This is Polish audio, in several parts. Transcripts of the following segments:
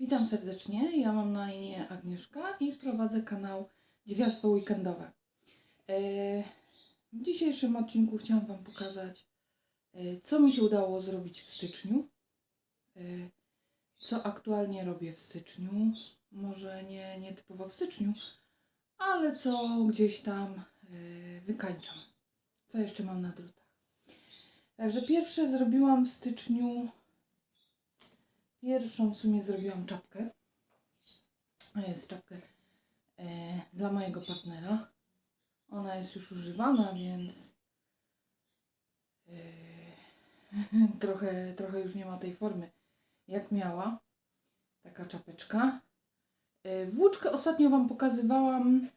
Witam serdecznie, ja mam na imię Agnieszka i prowadzę kanał Dziewiarstwo Weekendowe. E, W dzisiejszym odcinku chciałam Wam pokazać, e, co mi się udało zrobić w styczniu, e, co aktualnie robię w styczniu, może nie, nie typowo w styczniu, ale co gdzieś tam wykańczam, co jeszcze mam na drutach. Także pierwsze zrobiłam w styczniu Pierwszą w sumie zrobiłam czapkę. Jest czapkę e, dla mojego partnera. Ona jest już używana, więc e, trochę, trochę już nie ma tej formy, jak miała. Taka czapeczka. E, włóczkę ostatnio Wam pokazywałam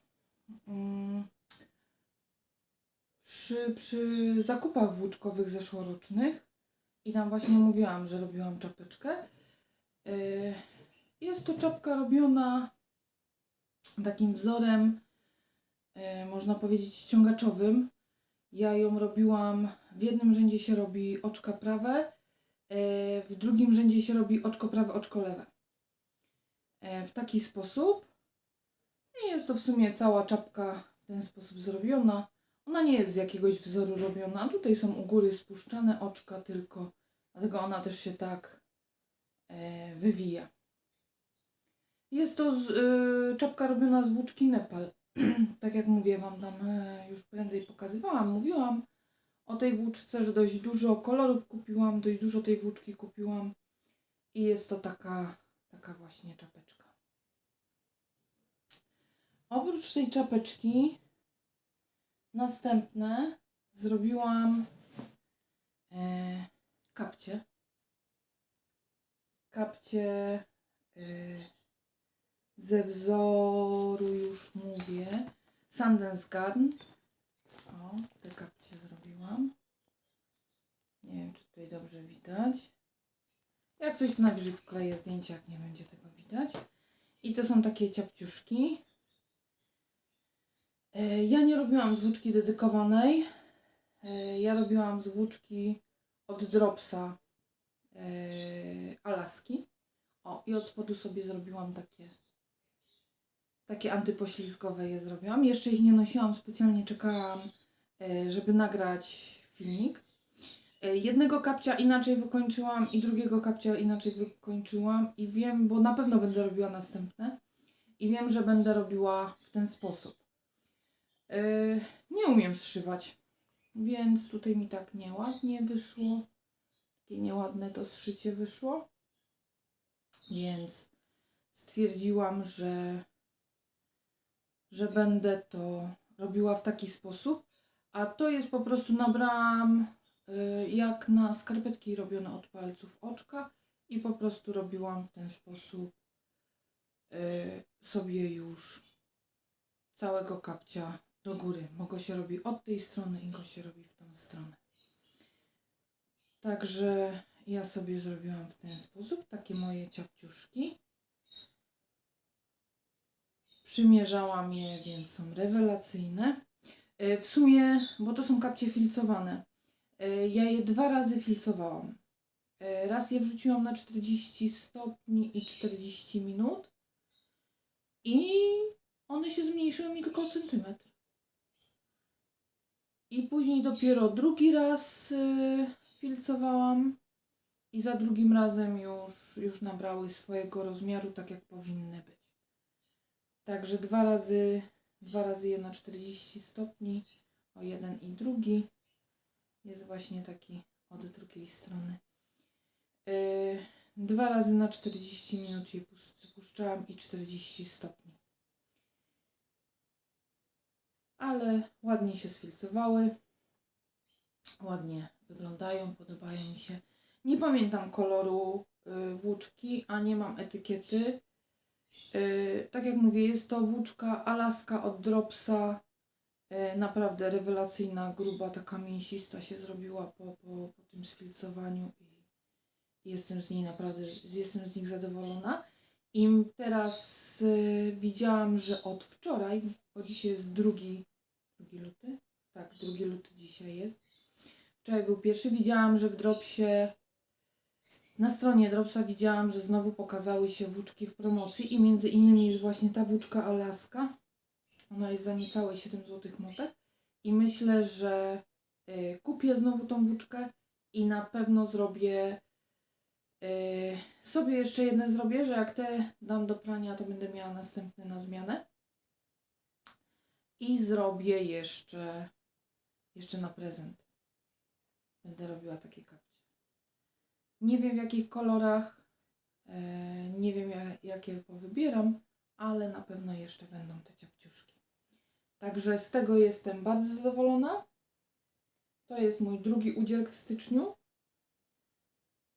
mm, przy, przy zakupach włóczkowych zeszłorocznych. I tam właśnie mówiłam, że robiłam czapeczkę. Y, Jest to czapka robiona takim wzorem, y, można powiedzieć, ściągaczowym. Ja ją robiłam, w jednym rzędzie się robi oczka prawe, y, w drugim rzędzie się robi oczko prawe, oczko lewe. W taki sposób. I jest to w sumie cała czapka w ten sposób zrobiona. Ona nie jest z jakiegoś wzoru robiona. Tutaj są u góry spuszczane oczka tylko, dlatego ona też się tak wywija. Jest to z, y, czapka robiona z włóczki Nepal. tak jak mówię Wam tam e, już prędzej pokazywałam, mówiłam o tej włóczce, że dość dużo kolorów kupiłam, dość dużo tej włóczki kupiłam i jest to taka, taka właśnie czapeczka. Oprócz tej czapeczki następne zrobiłam e, kapcie kapcie y, ze wzoru już mówię. Sundance Garden o, te kapcie zrobiłam. Nie wiem czy tutaj dobrze widać. Jak coś to najwyżej wkleję zdjęcie jak nie będzie tego widać. I to są takie ciapciuszki. Y, ja nie robiłam z włóczki dedykowanej. Y, ja robiłam z włóczki od Dropsa Alaski. O, i od spodu sobie zrobiłam takie takie antypoślizgowe je zrobiłam. Jeszcze ich nie nosiłam, specjalnie czekałam, e, żeby nagrać filmik. E, Jednego kapcia inaczej wykończyłam i drugiego kapcia inaczej wykończyłam i wiem, bo na pewno będę robiła następne i wiem, że będę robiła w ten sposób. E, Nie umiem zszywać, więc tutaj mi tak nieładnie wyszło takie nieładne to zszycie wyszło. Więc stwierdziłam, że, że będę to robiła w taki sposób. A to jest po prostu nabrałam y, jak na skarpetki robione od palców oczka i po prostu robiłam w ten sposób y, sobie już całego kapcia do góry. Bo go się robi od tej strony i go się robi w tą stronę. Także ja sobie zrobiłam w ten sposób takie moje ciapciuszki. Przymierzałam je, więc są rewelacyjne. E, W sumie, bo to są kapcie filcowane. e, Ja je dwa razy filcowałam. E, Raz je wrzuciłam na 40 stopni i 40 minut. I one się zmniejszyły mi tylko o centymetr. I później dopiero drugi raz filcowałam i za drugim razem już, już nabrały swojego rozmiaru, tak jak powinny być. Także dwa razy, dwa razy je na 40 stopni, o jeden i drugi. Jest właśnie taki od drugiej strony. Yy, dwa razy na 40 minut je pus- puszczałam i 40 stopni. Ale ładnie się sfilcowały. Ładnie wyglądają, podobają mi się. Nie pamiętam koloru y, włóczki, a nie mam etykiety. Y, tak jak mówię, jest to włóczka Alaska od Dropsa. Y, naprawdę rewelacyjna, gruba, taka mięsista się zrobiła po, po, po tym sfilcowaniu i jestem z niej naprawdę, jestem z nich zadowolona. I teraz y, widziałam, że od wczoraj, bo dzisiaj jest drugi, drugi luty? Tak, drugi luty dzisiaj jest. Wczoraj był pierwszy. Widziałam, że w Dropsie Na stronie Dropsa widziałam, że znowu pokazały się włóczki w promocji i między innymi jest właśnie ta włóczka Alaska. Ona jest za niecałe 7 zł motek i myślę, że y, kupię znowu tą włóczkę i na pewno zrobię y, sobie jeszcze jedne zrobię, że jak te dam do prania, to będę miała następne na zmianę. I zrobię jeszcze jeszcze na prezent. Będę robiła takie kapcie. Nie wiem w jakich kolorach, e, nie wiem jak, jakie powybieram, ale na pewno jeszcze będą te ciapciuszki. Także z tego jestem bardzo zadowolona. To jest mój drugi udział w styczniu.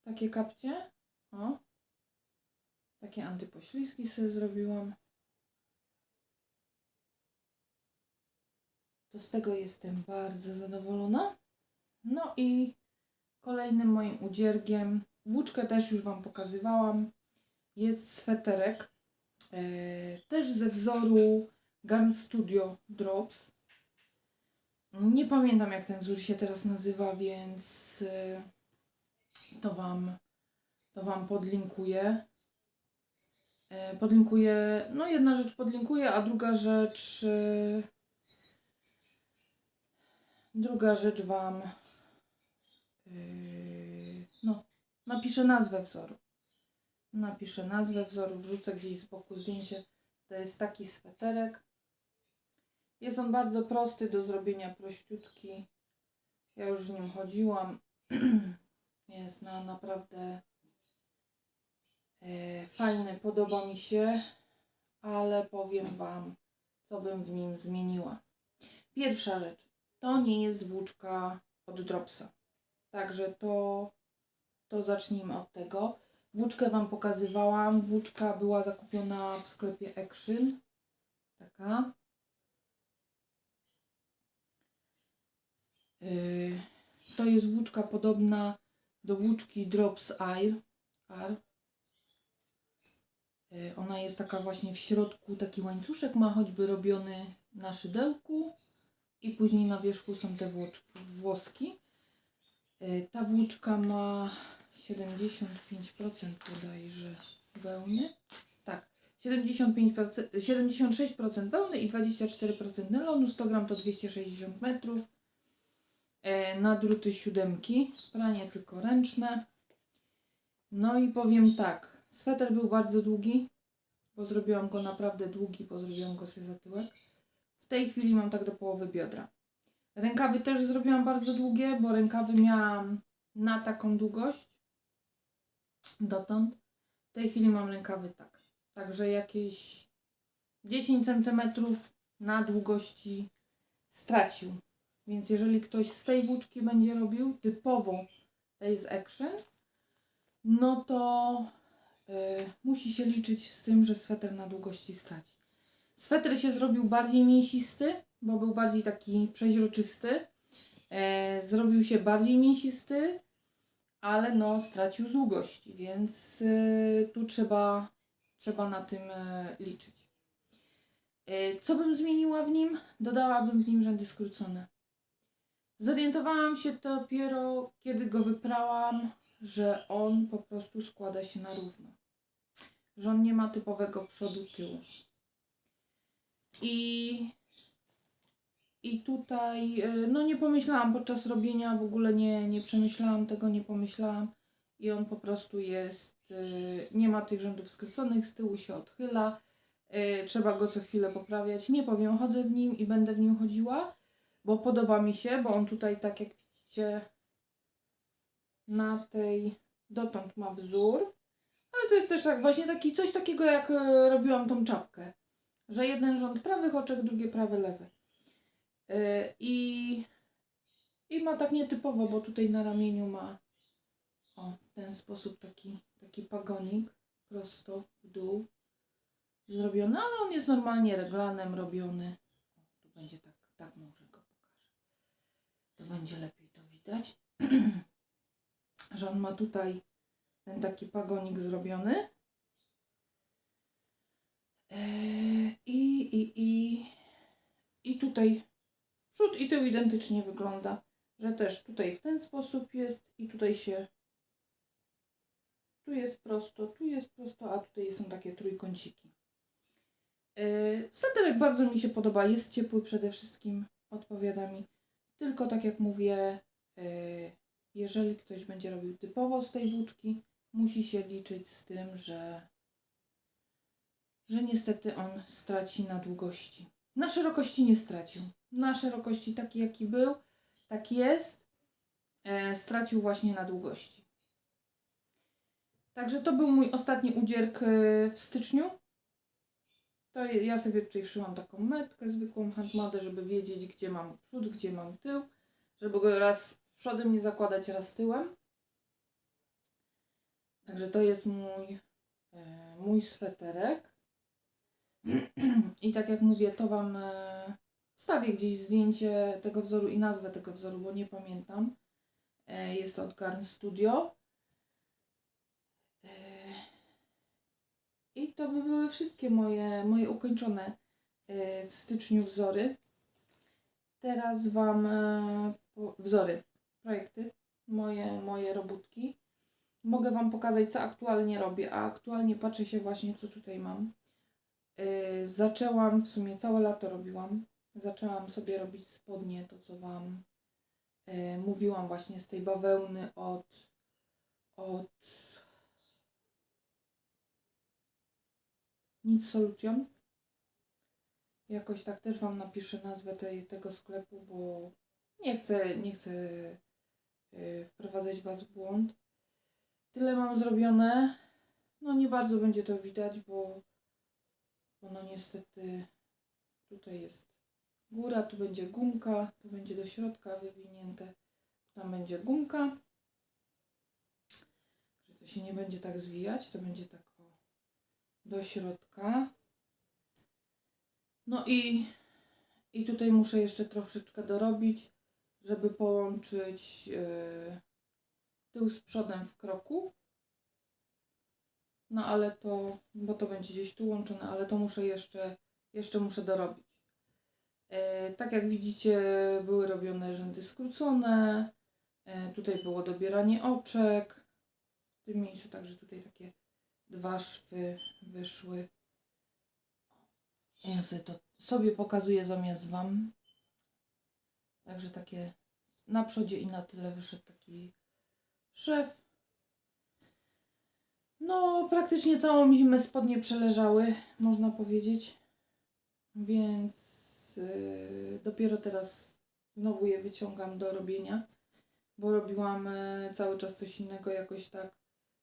Takie kapcie. O. Takie antypoślizgi sobie zrobiłam. To z tego jestem bardzo zadowolona. No i kolejnym moim udziergiem, włóczkę też już Wam pokazywałam, jest sweterek. e, też ze wzoru Garn Studio Drops. Nie pamiętam jak ten wzór się teraz nazywa, więc e, to Wam, to wam podlinkuję. E, podlinkuję, no jedna rzecz podlinkuję, a druga rzecz Druga rzecz Wam. Yy, no, napiszę nazwę wzoru. Napiszę nazwę wzoru, wrzucę gdzieś z boku zdjęcie. To jest taki sweterek. Jest on bardzo prosty do zrobienia, prościutki. Ja już w nim chodziłam. jest na naprawdę e, fajny, podoba mi się, ale powiem Wam, co bym w nim zmieniła. Pierwsza rzecz to nie jest włóczka od Dropsa. Także to, to zacznijmy od tego. Włóczkę Wam pokazywałam. Włóczka była zakupiona w sklepie Action. Taka. Yy, to jest włóczka podobna do włóczki Drops Air. Yy, ona jest taka właśnie w środku, taki łańcuszek ma choćby robiony na szydełku i później na wierzchu są te włoski. Y, Ta włóczka ma 75% bodajże wełny. Tak, 75%, 76% wełny i 24% nylonu. 100 gram to 260 metrów. E, Na druty siódemki. Pranie tylko ręczne. No i powiem tak. Sweter był bardzo długi, bo zrobiłam go naprawdę długi, bo zrobiłam go sobie za tyłek. W tej chwili mam tak do połowy biodra. Rękawy też zrobiłam bardzo długie, bo rękawy miałam na taką długość. Dotąd. W tej chwili mam rękawy tak. Także jakieś 10 cm na długości stracił. Więc jeżeli ktoś z tej włóczki będzie robił typowo tej z no to y, musi się liczyć z tym, że sweter na długości straci. Sweter się zrobił bardziej mięsisty, bo był bardziej taki przeźroczysty. E, zrobił się bardziej mięsisty, ale no stracił z długości, więc y, tu trzeba, trzeba na tym e, liczyć. E, co bym zmieniła w nim? Dodałabym w nim rzędy skrócone. Zorientowałam się dopiero, kiedy go wyprałam, że on po prostu składa się na równo. Że on nie ma typowego przodu tyłu. I, I tutaj, y, no nie pomyślałam podczas robienia, w ogóle nie, nie przemyślałam tego, nie pomyślałam. I on po prostu jest, y, nie ma tych rzędów skróconych, z tyłu się odchyla. y, Trzeba go co chwilę poprawiać. Nie powiem, chodzę w nim i będę w nim chodziła, bo podoba mi się, bo on tutaj, tak jak widzicie, na tej, dotąd ma wzór. Ale to jest też tak właśnie taki, coś takiego jak robiłam tą czapkę że jeden rząd prawych oczek, drugie prawe lewe. Yy, I, I ma tak nietypowo, bo tutaj na ramieniu ma o, w ten sposób taki, taki pagonik prosto w dół zrobiony, ale on jest normalnie reglanem robiony. O, tu będzie tak, tak może go pokażę. To będzie lepiej to widać, że on ma tutaj ten taki pagonik zrobiony. I, i, i, I tutaj przód i tył identycznie wygląda, że też tutaj w ten sposób jest i tutaj się Tu jest prosto, tu jest prosto, a tutaj są takie trójkąciki. Yy, sweterek bardzo mi się podoba, jest ciepły przede wszystkim, odpowiada mi. Tylko tak jak mówię, yy, jeżeli ktoś będzie robił typowo z tej włóczki, musi się liczyć z tym, że, że niestety on straci na długości. Na szerokości nie stracił. Na szerokości taki jaki był, tak jest, e, stracił właśnie na długości. Także to był mój ostatni udzierk e, w styczniu. To ja sobie tutaj wszyłam taką metkę zwykłą handmadę, żeby wiedzieć gdzie mam przód, gdzie mam tył, żeby go raz przodem nie zakładać, raz tyłem. Także to jest mój, e, mój sweterek. I tak jak mówię, to Wam e, wstawię gdzieś zdjęcie tego wzoru i nazwę tego wzoru, bo nie pamiętam. E, jest to od Garn Studio. E, I to by były wszystkie moje, moje ukończone w styczniu wzory. Teraz Wam wzory, projekty, moje, moje robótki. Mogę Wam pokazać, co aktualnie robię, a aktualnie patrzę się właśnie, co tutaj mam. Yy, zaczęłam, w sumie całe lato robiłam. Zaczęłam sobie robić spodnie, to co Wam yy, mówiłam właśnie z tej bawełny od, od Nic Solution. Jakoś tak też Wam napiszę nazwę tej, tego sklepu, bo nie chcę, nie chcę yy, wprowadzać Was w błąd. Tyle mam zrobione. No nie bardzo będzie to widać, bo bo no niestety tutaj jest góra, tu będzie gumka, tu będzie do środka wywinięte, tam będzie gumka. Że to się nie będzie tak zwijać, to będzie tak o, do środka. No i, i tutaj muszę jeszcze troszeczkę dorobić, żeby połączyć yy, tył z przodem w kroku. No ale to, bo to będzie gdzieś tu łączone, ale to muszę jeszcze, jeszcze muszę dorobić. E, tak jak widzicie, były robione rzędy skrócone. E, tutaj było dobieranie oczek. W tym miejscu także tutaj takie dwa szwy wyszły. Ja sobie to sobie pokazuję zamiast Wam. Także takie na przodzie i na tyle wyszedł taki szef. No, praktycznie całą zimę spodnie przeleżały, można powiedzieć. Więc yy, dopiero teraz znowu je wyciągam do robienia, bo robiłam yy, cały czas coś innego, jakoś tak.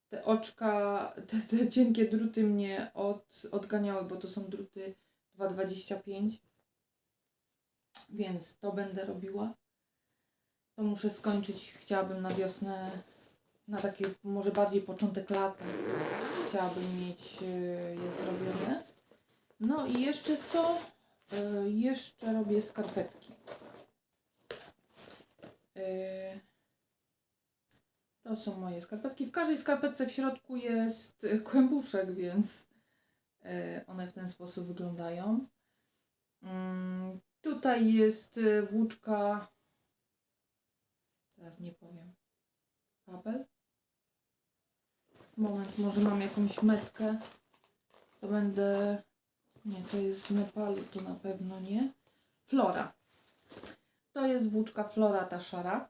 Te oczka, te, te cienkie druty mnie od, odganiały, bo to są druty 2,25. Więc to będę robiła. To muszę skończyć. Chciałabym na wiosnę na taki może bardziej początek lata chciałabym mieć y, je zrobione. No i jeszcze co? Y, jeszcze robię skarpetki. Y, to są moje skarpetki. W każdej skarpetce w środku jest kłębuszek, więc one w ten sposób wyglądają. Mm, tutaj jest włóczka. Teraz nie powiem. Babel. Moment, może mam jakąś metkę. To będę. Nie, to jest z Nepalu, to na pewno nie. Flora. To jest włóczka Flora ta szara.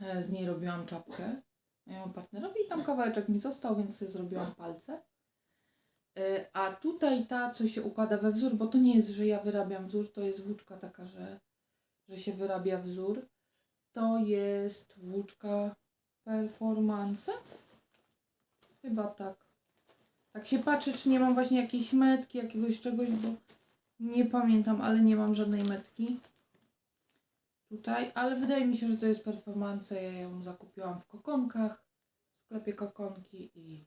E, Z niej robiłam czapkę mojemu partnerowi i tam kawałeczek mi został, więc sobie zrobiłam palce. E, A tutaj ta, co się układa we wzór, bo to nie jest, że ja wyrabiam wzór, to jest włóczka taka, że, że się wyrabia wzór. To jest włóczka performance. Chyba tak. Tak się patrzę, czy nie mam właśnie jakiejś metki, jakiegoś czegoś, bo nie pamiętam, ale nie mam żadnej metki tutaj, ale wydaje mi się, że to jest performance. Ja ją zakupiłam w kokonkach, w sklepie kokonki i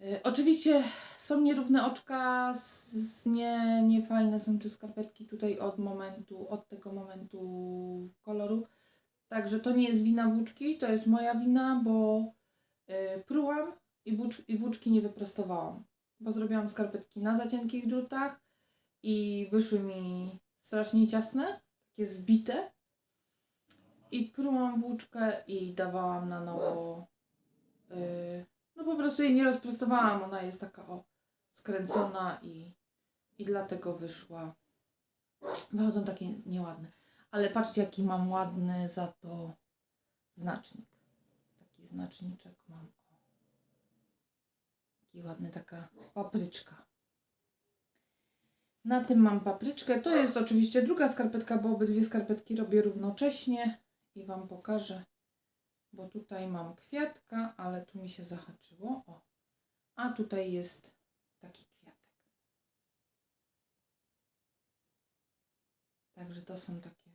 y, oczywiście są nierówne oczka, s- nie, nie fajne są te skarpetki tutaj od momentu, od tego momentu koloru. Także to nie jest wina włóczki, to jest moja wina, bo y, prułam i, i włóczki nie wyprostowałam. Bo zrobiłam skarpetki na za cienkich drutach i wyszły mi strasznie ciasne, takie zbite. i prułam włóczkę i dawałam na nowo. Yy, no po prostu jej nie rozprostowałam, ona jest taka o skręcona i, i dlatego wyszła. Wychodzą takie nieładne. Ale patrzcie jaki mam ładny za to znacznik. Taki znaczniczek mam. Taki ładny, taka papryczka. Na tym mam papryczkę. To jest oczywiście druga skarpetka, bo obydwie skarpetki robię równocześnie i Wam pokażę. Bo tutaj mam kwiatka, ale tu mi się zahaczyło. O. A tutaj jest taki kwiatek. Także to są takie,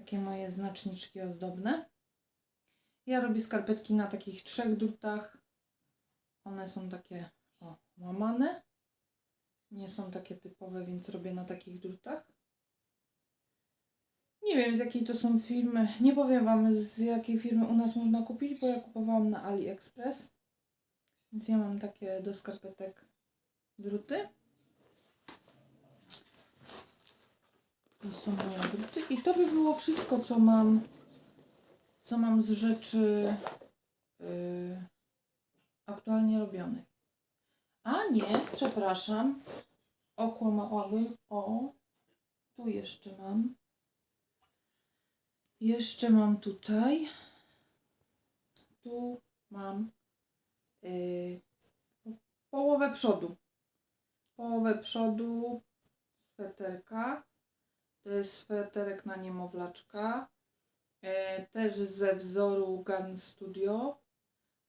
takie moje znaczniczki ozdobne. Ja robię skarpetki na takich trzech drutach. One są takie o, łamane. Nie są takie typowe, więc robię na takich drutach. Nie wiem z jakiej to są firmy. Nie powiem Wam z jakiej firmy u nas można kupić, bo ja kupowałam na AliExpress. Więc ja mam takie do skarpetek druty. To są moje druty. I to by było wszystko, co mam, co mam z rzeczy yy, aktualnie robionych. A nie, przepraszam. Okłamałabym. O, tu jeszcze mam. Jeszcze mam tutaj. Tu mam yy, połowę przodu. Połowę przodu sweterka. To jest sweterek na niemowlaczka. Yy, też ze wzoru Gun Studio.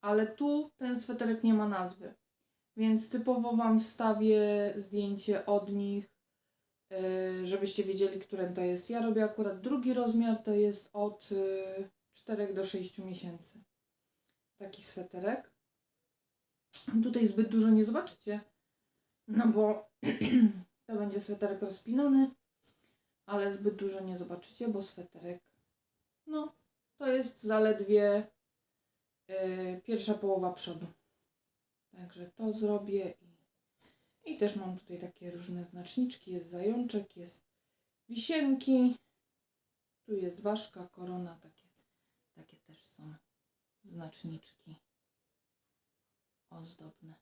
Ale tu ten sweterek nie ma nazwy. Więc typowo Wam wstawię zdjęcie od nich, yy, żebyście wiedzieli, którym to jest. Ja robię akurat drugi rozmiar, to jest od yy, 4 do 6 miesięcy. Taki sweterek. Tutaj zbyt dużo nie zobaczycie, no bo to będzie sweterek rozpinany, ale zbyt dużo nie zobaczycie, bo sweterek, no, to jest zaledwie yy, pierwsza połowa przodu. Także to zrobię i, i też mam tutaj takie różne znaczniczki. Jest zajączek, jest wisienki. Tu jest ważka, korona, takie, takie też są znaczniczki ozdobne.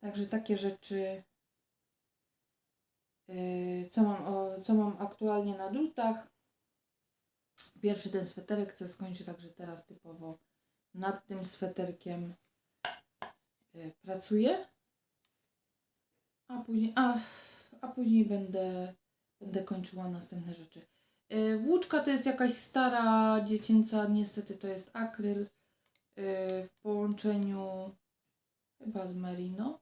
Także takie rzeczy, co, mam, co mam aktualnie na drutach. Pierwszy ten sweterek chcę skończyć, także teraz typowo nad tym sweterkiem y, pracuję. A później, a, a później będę, będę kończyła następne rzeczy. Y, Włóczka to jest jakaś stara dziecięca, niestety to jest akryl w połączeniu chyba z merino.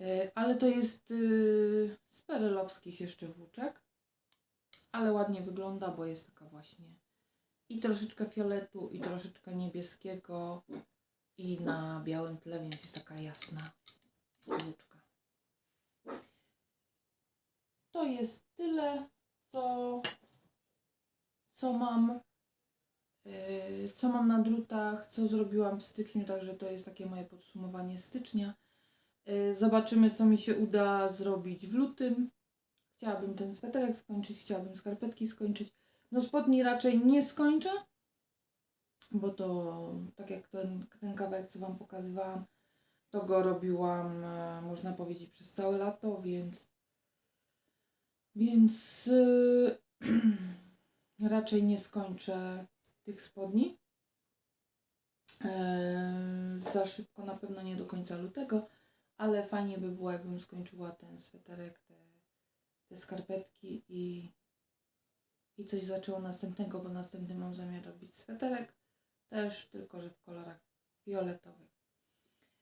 Y, Ale to jest y, z perelowskich jeszcze włóczek. Ale ładnie wygląda, bo jest taka właśnie i troszeczkę fioletu, i troszeczkę niebieskiego, i na białym tle, więc jest taka jasna włóczka. To jest tyle, co, co mam. Yy, co mam na drutach, co zrobiłam w styczniu, także to jest takie moje podsumowanie stycznia. Yy, zobaczymy, co mi się uda zrobić w lutym. Chciałabym ten sweterek skończyć, chciałabym skarpetki skończyć. No spodni raczej nie skończę, bo to tak jak ten, ten kawałek, co Wam pokazywałam, to go robiłam, e, można powiedzieć, przez całe lato, więc więc yy, raczej nie skończę tych spodni. Eee, za szybko na pewno nie do końca lutego, ale fajnie by było, jakbym skończyła ten sweterek, te, te skarpetki i, i coś zaczęło następnego, bo następny mam zamiar robić sweterek też, tylko że w kolorach fioletowych.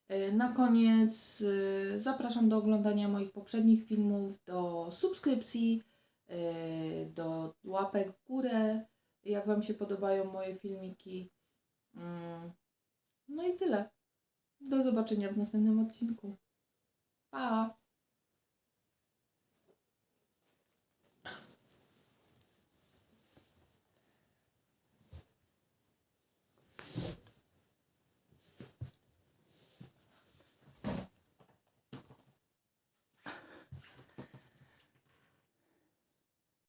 E, Na koniec e, zapraszam do oglądania moich poprzednich filmów, do subskrypcji, e, do łapek w górę, jak Wam się podobają moje filmiki. Mm, No i tyle. Do zobaczenia w następnym odcinku. Bye.